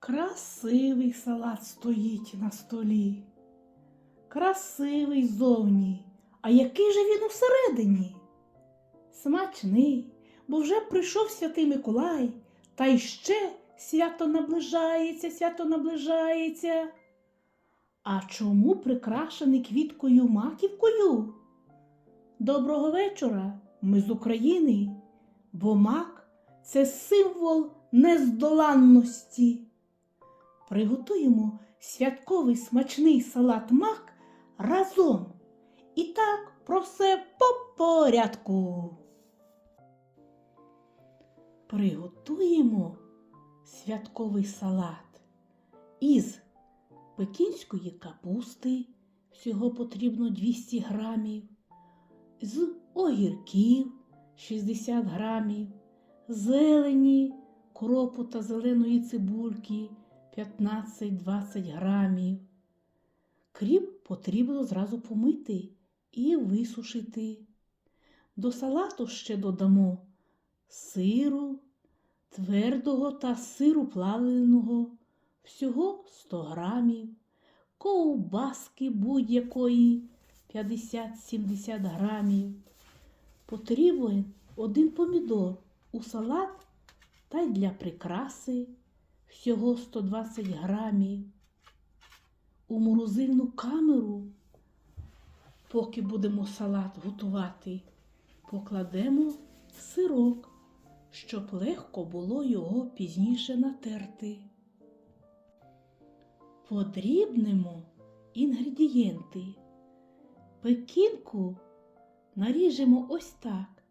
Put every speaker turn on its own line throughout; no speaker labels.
Красивий салат стоїть на столі. Красивий зовні, а який же він усередині? Смачний, бо вже прийшов святий Миколай, та й ще свято наближається, свято наближається. А чому прикрашений квіткою маківкою? Доброго вечора, ми з України, бо мак це символ нездоланності. Приготуємо святковий смачний салат мак разом. І так про все по порядку. Приготуємо святковий салат із пекінської капусти, всього потрібно 200 грамів, з огірків 60 грамів, зелені, кропу та зеленої цибульки 15-20 грамів. Кріп потрібно зразу помити і висушити. До салату ще додамо сиру, твердого та сиру плавленого, всього 100 грамів, ковбаски будь-якої 50-70 грамів. Потрібен один помідор у салат та й для прикраси всього 120 грамів. У морозильну камеру, поки будемо салат готувати, покладемо сирок, щоб легко було його пізніше натерти. Подрібнемо інгредієнти. Пекінку наріжемо ось так,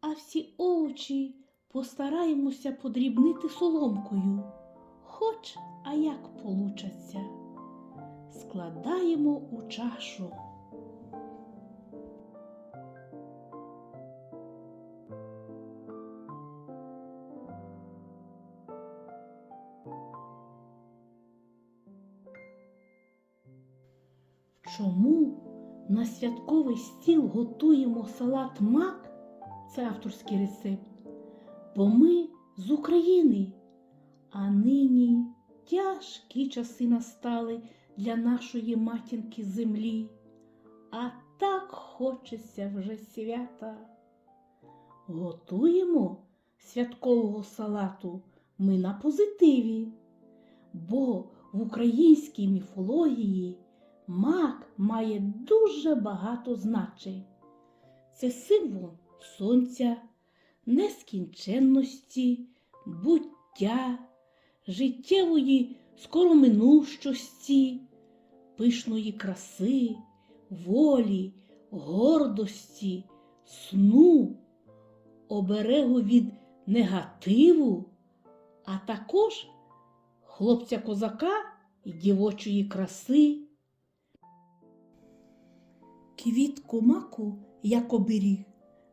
а всі овочі постараємося подрібнити соломкою. Хоч а як получаться. Складаємо у чашу. Чому на святковий стіл готуємо салат мак? Це авторський рецепт. Бо ми з України, а нині тяжкі часи настали для нашої матінки землі. А так хочеться вже свята. Готуємо святкового салату ми на позитиві, бо в українській міфології мак має дуже багато значень. Це символ сонця, нескінченності, буття, життєвої скороминущості, пишної краси, волі, гордості, сну, оберегу від негативу, а також хлопця козака і дівочої краси. Квітку маку, як оберіг,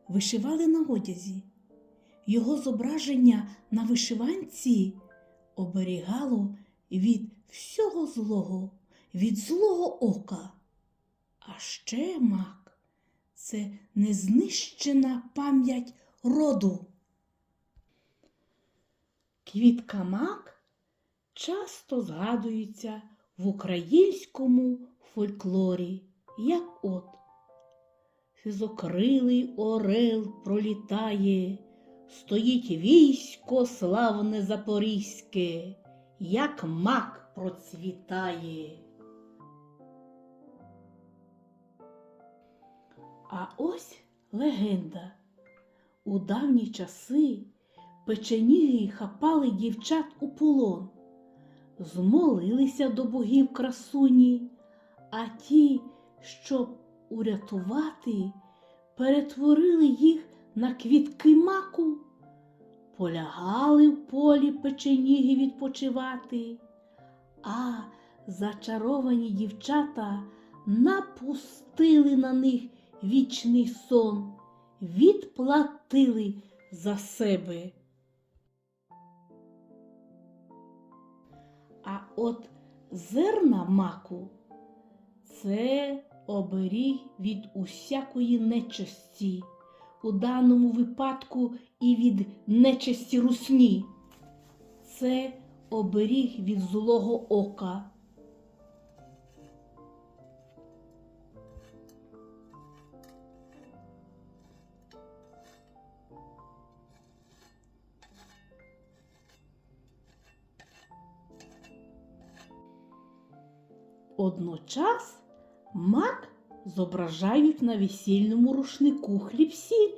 вишивали на одязі. Його зображення на вишиванці оберігало від всього злого, від злого ока. А ще мак це незнищена пам'ять роду. Квітка мак часто згадується в українському фольклорі, як от. Сизокрилий орел пролітає, стоїть військо славне запорізьке, як мак процвітає. А ось легенда. У давні часи печеніги хапали дівчат у полон, змолилися до богів красуні, а ті, щоб урятувати, перетворили їх на квітки маку, полягали в полі печеніги відпочивати, а зачаровані дівчата напустили на них вічний сон, відплатили за себе. А от зерна маку це оберіг від усякої нечисті, у даному випадку і від нечисті русні. Це оберіг від злого ока. Одночас мак зображають на весільному рушнику хліб-сіль.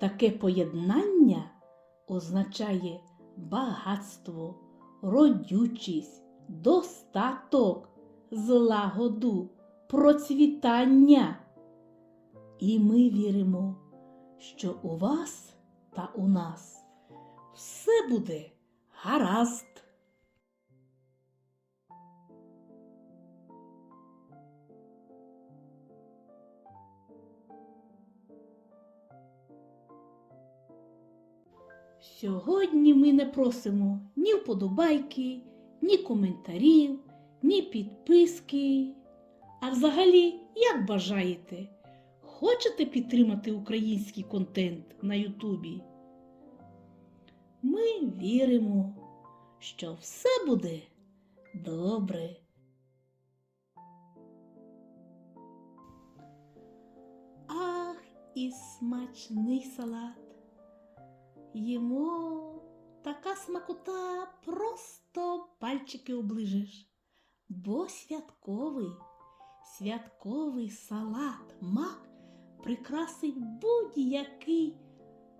Таке поєднання означає багатство, родючість, достаток, злагоду, процвітання. І ми віримо, що у вас та у нас все буде гаразд. Сьогодні ми не просимо ні вподобайки, ні коментарів, ні підписки. А взагалі, як бажаєте, хочете підтримати український контент на Ютубі? Ми віримо, що все буде добре. Ах, і смачний салат! Їмо така смакота, просто пальчики оближеш. Бо святковий, святковий салат мак прикрасить будь-який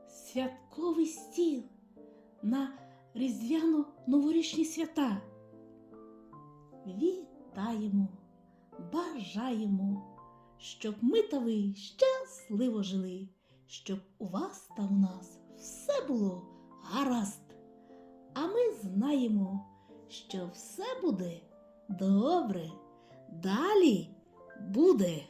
святковий стіл на різдвяно-новорічні свята. Вітаємо, бажаємо, щоб ми та ви щасливо жили, щоб у вас та у нас все було гаразд. А ми знаємо, що все буде добре. Далі буде.